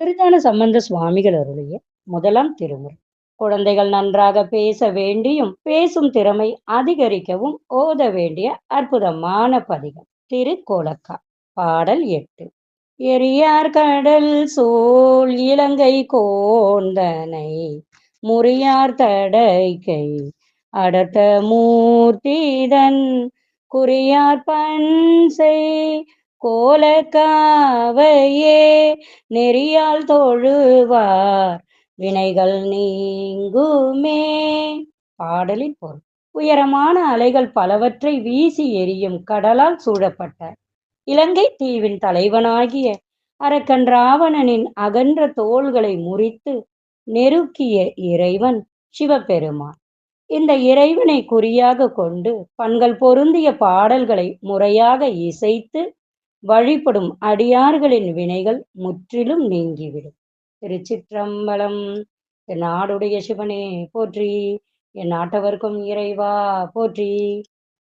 திருஞான சம்பந்த சுவாமிகள் அருளிய முதலாம் திருமுறை. குழந்தைகள் நன்றாக பேச வேண்டியும் பேசும் திறமை அதிகரிக்கவும் ஓத வேண்டிய அற்புதமான பதிகம். திருக்கோலக்கா பாடல் எட்டு. எரியார் கடல் சோல் இலங்கை கோந்தனை முறியார் தடைக்கை அடர்த்த மூர்த்திதன் குறியார் பன்சை கோலக்காவையே நெறியால் தொழுவார். வினைகள் நீங்குமே. பாடலின் பொருள். உயரமான அலைகள் பலவற்றை வீசி எரியும் கடலால் சூழப்பட்ட இலங்கை தீவின் தலைவனாகிய அரக்கன் ராவணனின் அகன்ற தோள்களை முறித்து நெருக்கிய இறைவன் சிவபெருமான். இந்த இறைவனை குறியாக கொண்டு பண்கள் பொருந்திய பாடல்களை முறையாக இசைத்து வழிபடும் அடியார்களின் வினைகள் முற்றிலும் நீங்கிவிடும். திருச்சிற்றம்பலம் என் நாடுடைய சிவனே போற்றி. என் நாட்டவர்க்கும் இறைவா போற்றி.